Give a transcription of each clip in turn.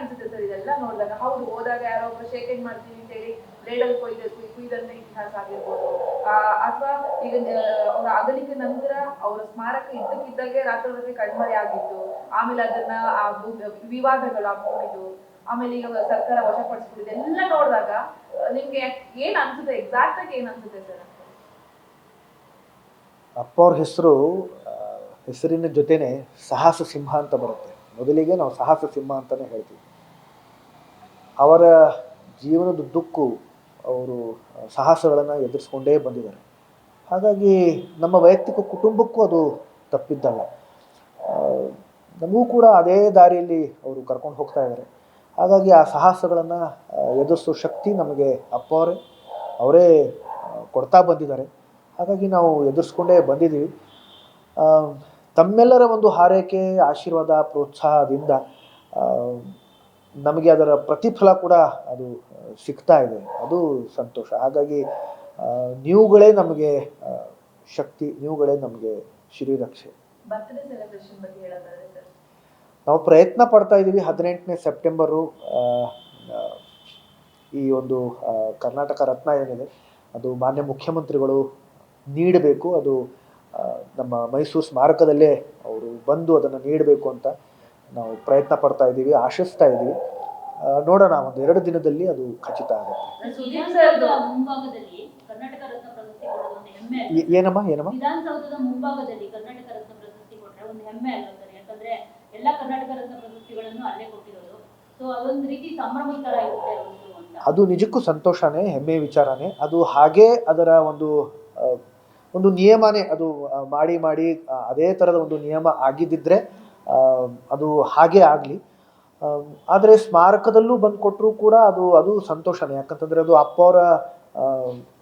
ಅನ್ಸುತ್ತೆ ಸರ್, ಇದೆಲ್ಲ ನೋಡಿದಾಗ. ಹೌದು, ಹೋದಾಗ ಯಾರೋ ಒಬ್ರು ಶೇಕ್ ಹ್ಯಾಂಡ್ ಮಾಡ್ತೀವಿ ಅಂತ ಹೇಳಿ ಬ್ಲೇಡಲ್ಲಿ ಕೊಯ್ಬೇಕು ಕುಯ್- ಕುಯ್ದಂತ ಇತಿಹಾಸ ಆಗಿರ್ಬೋದು. ಅಥವಾ ಈಗ ಅವರ ಅಗಲಿಕೆ ನಂತರ ಅವರ ಸ್ಮಾರಕ ಇದ್ದಕ್ಕಿದ್ದಾಗೆ ರಾತ್ರೋರಾತ್ರಿ ಕಣ್ಮರೆ ಆಗಿತ್ತು. ಆಮೇಲೆ ಅದನ್ನ ಆ ವಿವಾದಗಳು ಆ ಮೂಡಿದು ಆಮೇಲೆ ಈಗ ಸರ್ಕಾರ ವಶಪಡಿಸ್ಬಿಟ್ಟಿದೆ ಎಲ್ಲ ನೋಡಿದಾಗ ನಿಮ್ಗೆ ಏನ್ ಅನ್ಸುತ್ತೆ? ಎಕ್ಸಾಕ್ಟ್ ಆಗಿ ಏನ್ ಅನ್ಸುತ್ತೆ ಸರ್? ಅಪ್ಪ ಅವ್ರ ಹೆಸರು ಹೆಸರಿನ ಜೊತೆನೆ ಸಾಹಸ ಸಿಂಹ ಅಂತ ಬರುತ್ತೆ. ಮೊದಲಿಗೆ ನಾವು ಸಾಹಸ ಸಿಂಹ ಅಂತಲೇ ಹೇಳ್ತೀವಿ. ಅವರ ಜೀವನದ ದುಕ್ಕು ಅವರು ಸಾಹಸಗಳನ್ನು ಎದುರಿಸ್ಕೊಂಡೇ ಬಂದಿದ್ದಾರೆ. ಹಾಗಾಗಿ ನಮ್ಮ ವೈಯಕ್ತಿಕ ಕುಟುಂಬಕ್ಕೂ ಅದು ತಪ್ಪಿದ್ದಲ್ಲ. ನಮಗೂ ಕೂಡ ಅದೇ ದಾರಿಯಲ್ಲಿ ಅವರು ಕರ್ಕೊಂಡು ಹೋಗ್ತಾ ಇದ್ದಾರೆ. ಹಾಗಾಗಿ ಆ ಸಾಹಸಗಳನ್ನು ಎದುರಿಸೋ ಶಕ್ತಿ ನಮಗೆ ಅಪ್ಪ ಅವರೇ ಅವರೇ ಕೊಡ್ತಾ ಬಂದಿದ್ದಾರೆ. ಹಾಗಾಗಿ ನಾವು ಎದುರಿಸ್ಕೊಂಡೇ ಬಂದಿದ್ದೀವಿ. ತಮ್ಮೆಲ್ಲರ ಒಂದು ಹಾರೈಕೆ ಆಶೀರ್ವಾದ ಪ್ರೋತ್ಸಾಹದಿಂದ ನಮಗೆ ಅದರ ಪ್ರತಿಫಲ ಕೂಡ ಅದು ಸಿಗ್ತಾ ಇದೆ. ಅದು ಸಂತೋಷ. ಹಾಗಾಗಿ ನೀವುಗಳೇ ನಮಗೆ ಶಕ್ತಿ ನೀವುಗಳೇ ನಮಗೆ ಶ್ರೀರಕ್ಷೆ. ನಾವು ಪ್ರಯತ್ನ ಪಡ್ತಾ ಇದ್ದೀವಿ. ಹದಿನೆಂಟನೇ ಸೆಪ್ಟೆಂಬರು ಈ ಒಂದು ಕರ್ನಾಟಕ ರತ್ನ ಏನಿದೆ ಅದು ಮಾನ್ಯ ಮುಖ್ಯಮಂತ್ರಿಗಳು ನೀಡಬೇಕು. ಅದು ನಮ್ಮ ಮೈಸೂರು ಸ್ಮಾರಕದಲ್ಲೇ ಅವರು ಬಂದು ಅದನ್ನು ನೀಡಬೇಕು ಅಂತ ನಾವು ಪ್ರಯತ್ನ ಪಡ್ತಾ ಇದ್ದೀವಿ ಆಶಿಸ್ತಾ ಇದ್ದೀವಿ. ನೋಡೋಣ ಒಂದು ಎರಡು ದಿನದಲ್ಲಿ ಅದು ಖಚಿತ ಆಗುತ್ತೆ? ಏನಮ್ಮ ಏನಮ್ಮ? ಅದು ನಿಜಕ್ಕೂ ಸಂತೋಷನೇ ಹೆಮ್ಮೆ ವಿಚಾರನೇ. ಅದು ಹಾಗೇ ಅದರ ಒಂದು ಒಂದು ನಿಯಮನೇ ಅದು ಮಾಡಿ ಮಾಡಿ ಅದೇ ಥರದ ಒಂದು ನಿಯಮ ಆಗಿದ್ದಿದ್ರೆ ಅದು ಹಾಗೆ ಆಗಲಿ. ಆದರೆ ಸ್ಮಾರಕದಲ್ಲೂ ಬಂದು ಕೊಟ್ಟರೂ ಕೂಡ ಅದು ಅದು ಸಂತೋಷನೇ. ಯಾಕಂತಂದರೆ ಅದು ಅಪ್ಪವರ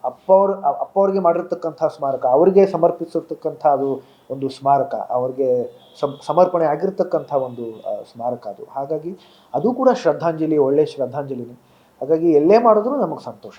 ಅಪ್ಪವ್ರ ಅಪ್ಪವ್ರಿಗೆ ಮಾಡಿರ್ತಕ್ಕಂಥ ಸ್ಮಾರಕ, ಅವರಿಗೆ ಸಮರ್ಪಿಸಿರ್ತಕ್ಕಂಥ ಅದು ಒಂದು ಸ್ಮಾರಕ, ಅವ್ರಿಗೆ ಸಮ್ ಸಮರ್ಪಣೆ ಆಗಿರ್ತಕ್ಕಂಥ ಒಂದು ಸ್ಮಾರಕ ಅದು. ಹಾಗಾಗಿ ಅದು ಕೂಡ ಶ್ರದ್ಧಾಂಜಲಿ ಒಳ್ಳೆಯ ಶ್ರದ್ಧಾಂಜಲಿನೇ. ಹಾಗಾಗಿ ಎಲ್ಲೇ ಮಾಡಿದ್ರು ನಮಗೆ ಸಂತೋಷ.